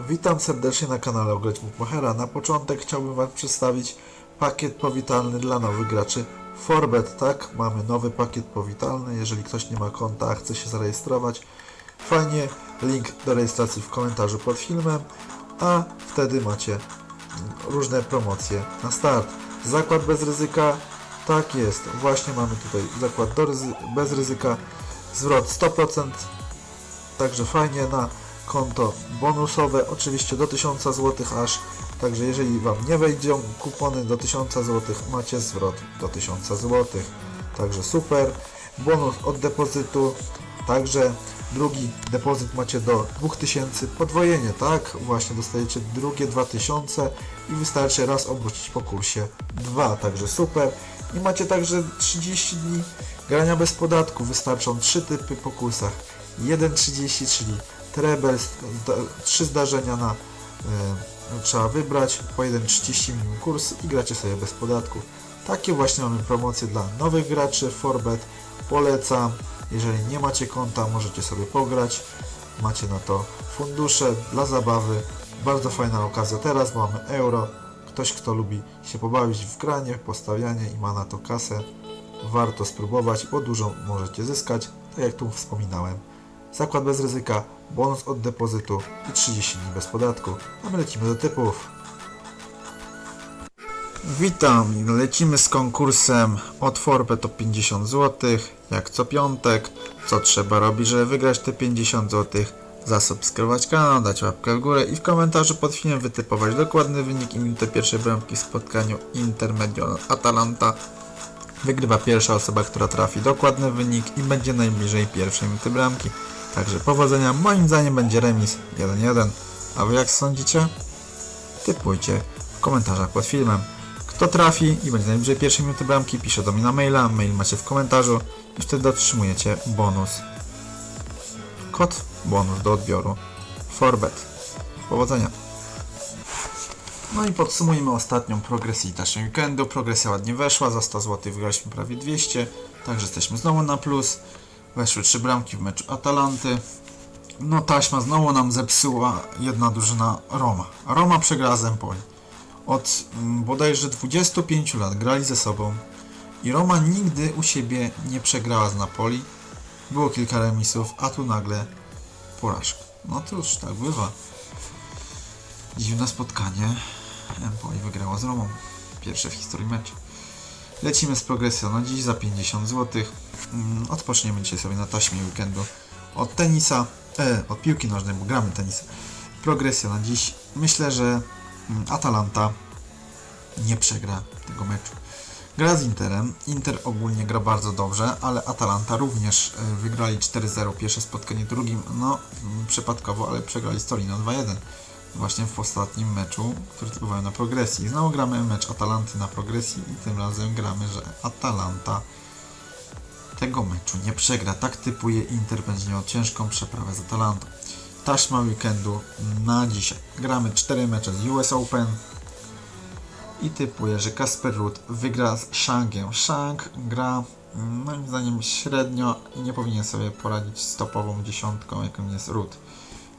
Witam serdecznie na kanale Ograć Machera. Na początek chciałbym Wam przedstawić pakiet powitalny dla nowych graczy Forbet. Tak, mamy nowy pakiet powitalny. Jeżeli ktoś nie ma konta, a chce się zarejestrować, fajnie, link do rejestracji w komentarzu pod filmem, a wtedy macie różne promocje na start. Zakład bez ryzyka, tak jest, właśnie mamy tutaj zakład ryzy- bez ryzyka, zwrot 100%, Także fajnie na konto bonusowe, oczywiście do 1000 zł aż. Także jeżeli Wam nie wejdą kupony do 1000 zł, macie zwrot do 1000 zł. Także super. Bonus od depozytu. Także drugi depozyt macie do 2000. Podwojenie, tak? Właśnie dostajecie drugie 2000 i wystarczy raz obrócić po kursie 2. Także super. I macie także 30 dni grania bez podatku. Wystarczą 3 typy po kursach. 1.30, czyli zda, 3 zdarzenia na e, trzeba wybrać, po 1.30 minimum kurs i gracie sobie bez podatku. Takie właśnie mamy promocje dla nowych graczy Forbet. Polecam. Jeżeli nie macie konta, możecie sobie pograć. Macie na to fundusze dla zabawy. Bardzo fajna okazja teraz, bo mamy euro. Ktoś, kto lubi się pobawić w granie, postawianie i ma na to kasę, warto spróbować, bo dużo możecie zyskać, tak jak tu wspominałem. Zakład bez ryzyka, bonus od depozytu i 30 dni bez podatku. A my lecimy do typów. Witam, lecimy z konkursem od Forbet to 50 zł, jak co piątek. Co trzeba robić, żeby wygrać te 50 zł? Zasubskrybować kanał, dać łapkę w górę i w komentarzu pod filmem wytypować dokładny wynik i minutę pierwszej bramki w spotkaniu Intermedio Atalanta. Wygrywa pierwsza osoba, która trafi dokładny wynik i będzie najbliżej pierwszej minuty bramki. Także powodzenia, moim zdaniem będzie remis 1-1. A wy jak sądzicie? Typujcie w komentarzach pod filmem. Kto trafi i będzie najbliżej pierwszej minuty bramki, pisze do mnie na maila, mail macie w komentarzu i wtedy otrzymujecie bonus. Kod bonus do odbioru. Forbet. Powodzenia. No i podsumujmy ostatnią progresję taśmy weekendu. Progresja ładnie weszła, za 100 zł wygraliśmy prawie 200, także jesteśmy znowu na plus. Weszły trzy bramki w meczu Atalanty. No taśma znowu nam zepsuła jedna drużyna Roma. Roma przegrała z Empoli. Od mm, bodajże 25 lat grali ze sobą i Roma nigdy u siebie nie przegrała z Napoli. Było kilka remisów, a tu nagle porażka. No już tak bywa. Dziwne spotkanie. Empoli wygrała z Romą. Pierwsze w historii mecz. Lecimy z progresją na dziś za 50 zł. Mm, Odpoczniemy dzisiaj sobie na taśmie weekendu od tenisa, e, od piłki nożnej, bo gramy tenis. Progresja na dziś. Myślę, że mm, Atalanta nie przegra tego meczu. Gra z Interem. Inter ogólnie gra bardzo dobrze, ale Atalanta również e, wygrali 4-0 pierwsze spotkanie drugim, no mm, przypadkowo, ale przegrali z Torino 2-1 właśnie w ostatnim meczu, który typowałem na progresji. Znowu gramy mecz Atalanty na progresji i tym razem gramy, że Atalanta tego meczu nie przegra. Tak typuje Inter będzie miał ciężką przeprawę z Atalantą. Taśma weekendu na dzisiaj. Gramy 4 mecze z US Open i typuję, że Kasper Ruud wygra z Shangiem. Shang gra moim zdaniem średnio i nie powinien sobie poradzić z topową dziesiątką, jaką jest Ruud.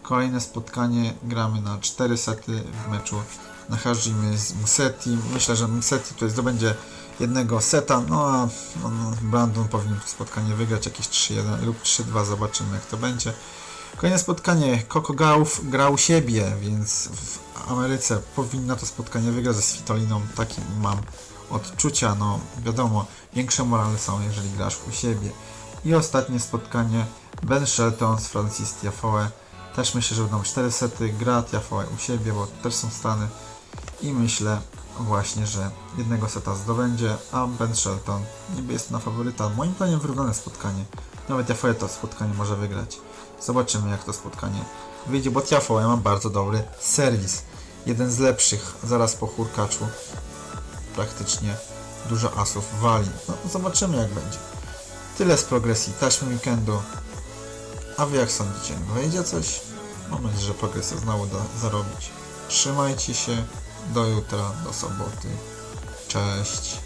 Kolejne spotkanie gramy na 4 sety w meczu na Hajime z Musetti. Myślę, że Musetti tutaj zdobędzie jednego seta, no a Brandon powinien spotkanie wygrać jakieś 3-1 lub 3-2, zobaczymy jak to będzie. Kolejne spotkanie, Coco Gauff gra u siebie, więc w Ameryce powinna to spotkanie wygrać ze Svitoliną, takie mam odczucia, no wiadomo, większe morale są, jeżeli grasz u siebie. I ostatnie spotkanie, Ben Shelton z Francis Tiafoe. Też myślę, że będą 4 sety, gra Tiafoe u siebie, bo też są Stany. I myślę właśnie, że jednego seta zdobędzie, a Ben Shelton niby jest na faworyta. Moim zdaniem wyrównane spotkanie. Nawet Tiafoe to spotkanie może wygrać. Zobaczymy jak to spotkanie wyjdzie, bo Tiafoe ma bardzo dobry serwis. Jeden z lepszych, zaraz po Hurkaczu. Praktycznie dużo asów wali. No, zobaczymy jak będzie. Tyle z progresji taśmy weekendu. A wy jak sądzicie? Wejdzie coś? Mam nadzieję, że progresja znowu da zarobić. Trzymajcie się. Do jutra, do soboty. Cześć.